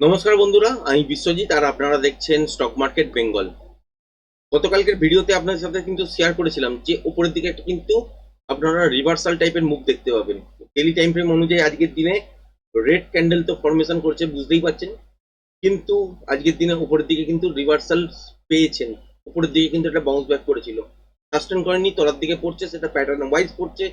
নমস্কার বন্ধুরা, আমি বিশ্বজিৎ আর আপনারা দেখছেন স্টক মার্কেট বেঙ্গল গতকালকের ভিডিওতে আপনাদের সাথে কিন্তু শেয়ার করেছিলাম যে উপরের দিকে একটা কিন্তু আপনারা রিভার্সাল টাইপের মুখ দেখতে পাবেন। ডেলি টাইম ফ্রেম অনুযায়ী আজকের দিনে রেড ক্যান্ডেল তো ফরমেশন করছে, বুঝতেই পারছেন। কিন্তু আজকের দিনে উপরের দিকে কিন্তু রিভার্সাল পেয়েছেন। উপরের দিকে কিন্তু একটা বাউন্স ব্যাক করেছিল। সাস্টেন করেনি, তলার দিকে পড়ছে, সেটা প্যাটার্ন ওয়াইজ পড়ছে।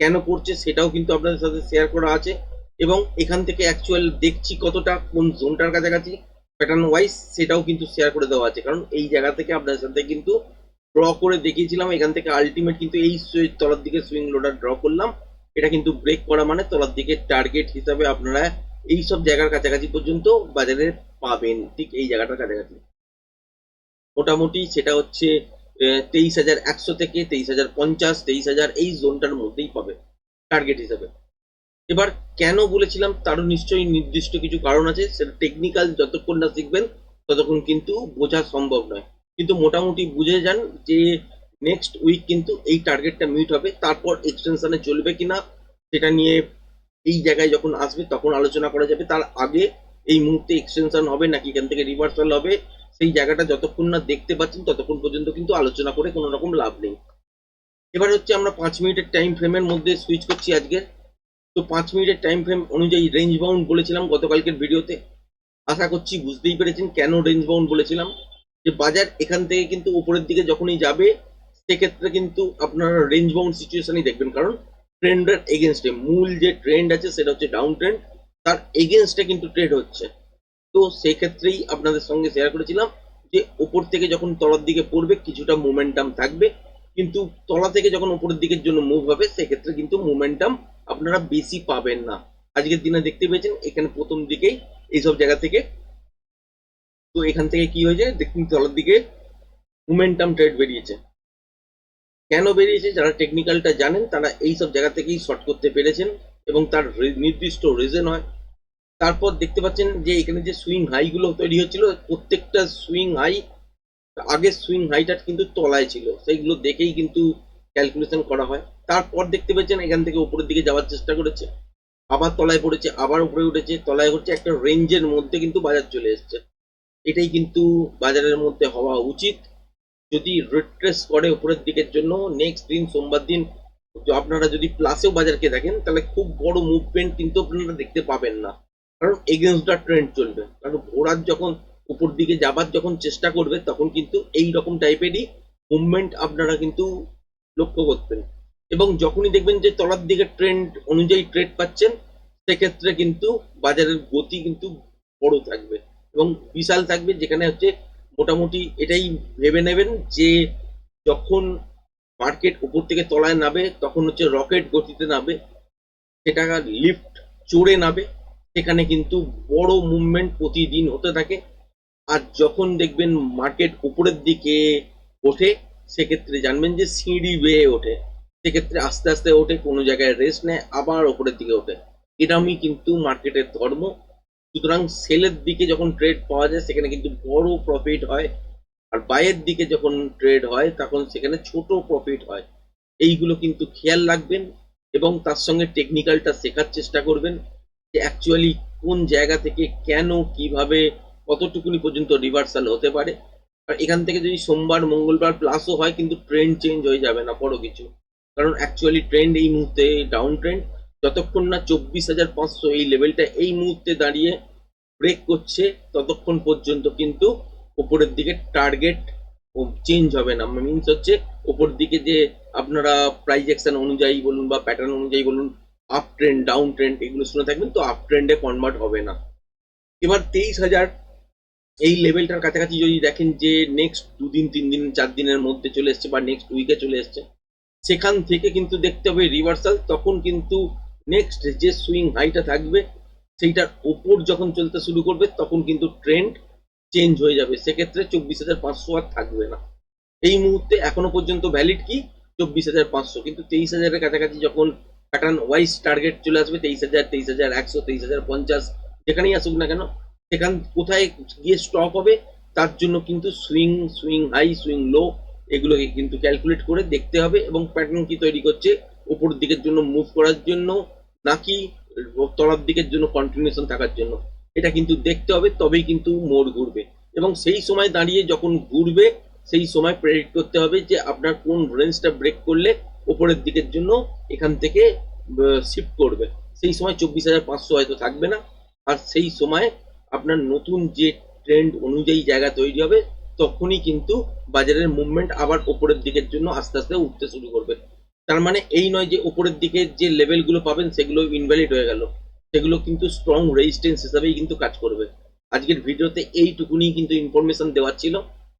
কেন পড়ছে, সেটাও কিন্তু আপনাদের সাথে শেয়ার করা আছে। এবং এখান থেকে অ্যাকচুয়াল দেখছি কতটা, কোন জোনটার কাছাকাছি। প্যাটার্ন ওয়াইজ সেটাও কিন্তু শেয়ার করে দেওয়া আছে। কারণ এই জায়গা থেকে আপনার সাথে কিন্তু ড্র করে দেখিয়েছিলাম। এখান থেকে আলটিমেট কিন্তু এই তলার দিকে সুইং লোডার ড্র করলাম। এটা কিন্তু ব্রেক করা মানে তলার দিকে টার্গেট হিসাবে আপনারা এই সব জায়গার কাছাকাছি পর্যন্ত বাজারে পাবেন। ঠিক এই জায়গাটার কাছাকাছি। মোটামুটি সেটা হচ্ছে তেইশ হাজার একশো থেকে তেইশ হাজার পঞ্চাশ, তেইশ হাজার এই জোনটার মধ্যেই পাবে টার্গেট হিসাবে। এবার কেন বলেছিলাম তারও নিশ্চয়ই নির্দিষ্ট কিছু কারণ আছে, সেটা টেকনিক্যাল যতক্ষণ না শিখবেন, ততক্ষণ কিন্তু বোঝা সম্ভব নয়। কিন্তু মোটামুটি বুঝে যান যে নেক্সট উইক কিন্তু এই টার্গেটটা মিট হবে, তারপর এক্সটেনশনে চলবে কিনা, সেটা নিয়ে এই জায়গায় যখন আসবে তখন আলোচনা করা যাবে। তার আগে এই মুহূর্তে এক্সটেনশন হবে নাকি এখান থেকে রিভার্সাল হবে, সেই জায়গাটা যতক্ষণ না দেখতে পাচ্ছেন ততক্ষণ পর্যন্ত কিন্তু আলোচনা করে কোনো রকম লাভ নেই। এবার হচ্ছে আমরা পাঁচ মিনিটের টাইম ফ্রেমের মধ্যে সুইচ করছি আজকে। তো পাঁচ মিনিটের টাইম ফ্রেম অনুযায়ী রেঞ্জ বাউন্ড বলেছিলাম গতকালকের ভিডিওতে। আশা করছি বুঝতেই পেরেছেন কেন রেঞ্জ বাউন্ড বলেছিলাম। যে বাজার এখান থেকে কিন্তু উপরের দিকে যখনই যাবে, সেক্ষেত্রে কিন্তু আপনারা রেঞ্জ বাউন্ড সিচুয়েশনই দেখবেন। কারণ ট্রেন্ডের এগেনস্টে মূল যে ট্রেন্ড আছে সেটা হচ্ছে ডাউন ট্রেন্ড তার এগেনস্টে কিন্তু ট্রেড হচ্ছে। তো সেই ক্ষেত্রেই আপনাদের সঙ্গে শেয়ার করেছিলাম যে উপর থেকে যখন তলার দিকে পড়বে, কিছুটা মোমেন্টাম থাকবে। কিন্তু তলা থেকে যখন উপরের দিকের জন্য মুভ হবে, সেক্ষেত্রে কিন্তু মোমেন্টাম আপনারা বেশি পাবেন না। আজকের দিনে দেখতে পেয়েছেন, এখানে প্রথম দিকেই এইসব জায়গা থেকে। তো এখান থেকে কি হয়েছে? দেখুন, তলার দিকে মোমেন্টাম ট্রেড বেরিয়েছে। কেন বেরিয়েছে? যারা টেকনিক্যালটা জানেন, তারা এই সব জায়গা থেকেই শর্ট করতে পেরেছেন এবং তার নির্দিষ্ট রিজন হয়। তারপর দেখতে পাচ্ছেন যে এখানে যে সুইং হাইগুলো তৈরি হচ্ছিল, প্রত্যেকটা সুইং হাই আগের সুইং হাইটা কিন্তু তলায় ছিল। সেইগুলো দেখেই কিন্তু ক্যালকুলেশন করা হয়। তারপর দেখতে পাচ্ছেন এখান থেকে উপরের দিকে যাওয়ার চেষ্টা করেছে। আবার তলায় পড়েছে, আবার উপরে উঠেছে। তলায় হচ্ছে একটা রেঞ্জের মধ্যে কিন্তু বাজার চলে এসছে। এটাই কিন্তু বাজারের মধ্যে হওয়া উচিত। যদি রিট্রেস করে উপরের দিকের জন্য নেক্সট দিন, সোমবার দিন আপনারা যদি প্লাসেও বাজারকে দেখেন, তাহলে খুব বড় মুভমেন্ট কিন্তু আপনারা দেখতে পাবেন না। কারণ এগেনস্ট দ্য ট্রেন্ড চলবে। কারণ ঘোড়ার যখন উপর দিকে যাবার যখন চেষ্টা করবে, তখন কিন্তু এই রকম টাইপেরই মুভমেন্ট আপনারা কিন্তু লক্ষ্য করতেন। এবং যখনই দেখবেন যে তলার দিকে ট্রেন্ড অনুযায়ী ট্রেড পাচ্ছেন, সেক্ষেত্রে কিন্তু বাজারের গতি কিন্তু বড় থাকবে এবং বিশাল থাকবে, যেখানে হচ্ছে মোটামুটি এটাই ভেবে নেবেন যে যখন মার্কেট উপর থেকে তলায় নাবে তখন হচ্ছে রকেট গতিতে নাবে সেটা লিফট চড়ে নাবে সেখানে কিন্তু বড় মুভমেন্ট প্রতিদিন হতে থাকে। আর যখন দেখবেন মার্কেট উপরের দিকে ওঠে সেক্ষেত্রে জানবেন যে সিঁড়ি বেয়ে ওঠে। সেক্ষেত্রে আস্তে আস্তে ওঠে, কোনো জায়গায় রেস্ট নেয়, আবার ওপরের দিকে ওঠে। এরমই কিন্তু মার্কেটের ধর্ম। সুতরাং সেলের দিকে যখন ট্রেড পাওয়া যায়, সেখানে কিন্তু বড় প্রফিট হয়। আর বাইয়ের দিকে যখন ট্রেড হয়, তখন সেখানে ছোট প্রফিট হয়। এইগুলো কিন্তু খেয়াল রাখবেন এবং তার সঙ্গে টেকনিক্যালটা শেখার চেষ্টা করবেন যে অ্যাকচুয়ালি কোন জায়গা থেকে কেন, কীভাবে, কতটুকুনি পর্যন্ত রিভার্সাল হতে পারে। এখান থেকে যদি সোমবার, মঙ্গলবার প্লাসও হয়, কিন্তু ট্রেন্ড চেঞ্জ হয়ে যাবে না, বড় কিছু। কারণ অ্যাকচুয়ালি ট্রেন্ড এই মুহূর্তে ডাউন ট্রেন্ড যতক্ষণ না চব্বিশ হাজার পাঁচশো এই লেভেলটা এই মুহূর্তে দাঁড়িয়ে ব্রেক করছে, ততক্ষণ পর্যন্ত কিন্তু উপরের দিকে টার্গেট চেঞ্জ হবে না। মিনস হচ্ছে উপর দিকে যে আপনারা প্রাইজ অ্যাকশন অনুযায়ী বলুন বা প্যাটার্ন অনুযায়ী বলুন আপ ট্রেন্ড ডাউন ট্রেন্ড এগুলো শুনে থাকবেন, তো আপ ট্রেন্ডে কনভার্ট হবে না। এবার তেইশ হাজার এই লেভেলটার কাছাকাছি যদি দেখেন যে নেক্সট দুদিন তিন দিন চার দিনের মধ্যে চলে এসছে বা নেক্সট উইকে চলে এসছে, সেখান থেকে কিন্তু দেখতে হবে রিভার্সাল তখন কিন্তু নেক্সট যে সুইং হাইটা থাকবে, সেইটার ওপর যখন চলতে শুরু করবে, তখন কিন্তু ট্রেন্ড চেঞ্জ হয়ে যাবে। সেক্ষেত্রে চব্বিশ হাজার পাঁচশো আর থাকবে না। এই মুহূর্তে এখনও পর্যন্ত ভ্যালিড কি? চব্বিশ হাজার পাঁচশো। কিন্তু তেইশ হাজারের কাছাকাছি যখন প্যাটার্ন ওয়াইজ টার্গেট চলে আসবে, তেইশ হাজার তেইশ হাজার একশো, তেইশ হাজার পঞ্চাশ, যেখানেই আসুক না কেন সেখান কোথায় গিয়ে স্টপ হবে, তার জন্য কিন্তু swing swing high swing low এগুলোকে কিন্তু ক্যালকুলেট করে দেখতে হবে এবং প্যাটার্ন কি তৈরি করছে, উপর দিকের জন্য মুভ করার জন্য নাকি তলার দিকের জন্য কন্টিনিউশন থাকার জন্য। এটা কিন্তু দেখতে হবে, তবেই কিন্তু মোড় ঘুরবে। এবং সেই সময় দাঁড়িয়ে যখন ঘুরবে, সেই সময় প্রেডিক্ট করতে হবে যে আপনার কোন রেঞ্জটা ব্রেক করলে ওপরের দিকের জন্য এখান থেকে শিফট করবে। সেই সময় চব্বিশ হাজার পাঁচশো হয়তো থাকবে না। আর সেই সময় আপনার নতুন যে ট্রেন্ড অনুযায়ী জায়গা তৈরি হবে, তখনই কিন্তু বাজারের মুভমেন্ট আবার ওপরের দিকের জন্য আস্তে আস্তে উঠতে শুরু করবে। তার মানে এই নয় যে ওপরের দিকে যে লেভেলগুলো পাবেন, সেগুলো ইনভ্যালিড হয়ে গেল। সেগুলো কিন্তু স্ট্রং রেজিস্ট্যান্স হিসাবেই কিন্তু কাজ করবে। আজকের ভিডিওতে এইটুকুনি কিন্তু ইনফরমেশন দেওয়ার ছিল।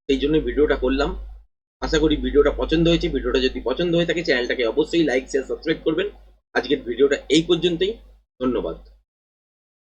সেই জন্য ভিডিওটা করলাম। আশা করি ভিডিওটা পছন্দ হয়েছে। ভিডিওটা যদি পছন্দ হয়ে থাকে চ্যানেলটাকে অবশ্যই লাইক শেয়ার সাবস্ক্রাইব করবেন। আজকের ভিডিওটা এই পর্যন্তই। ধন্যবাদ।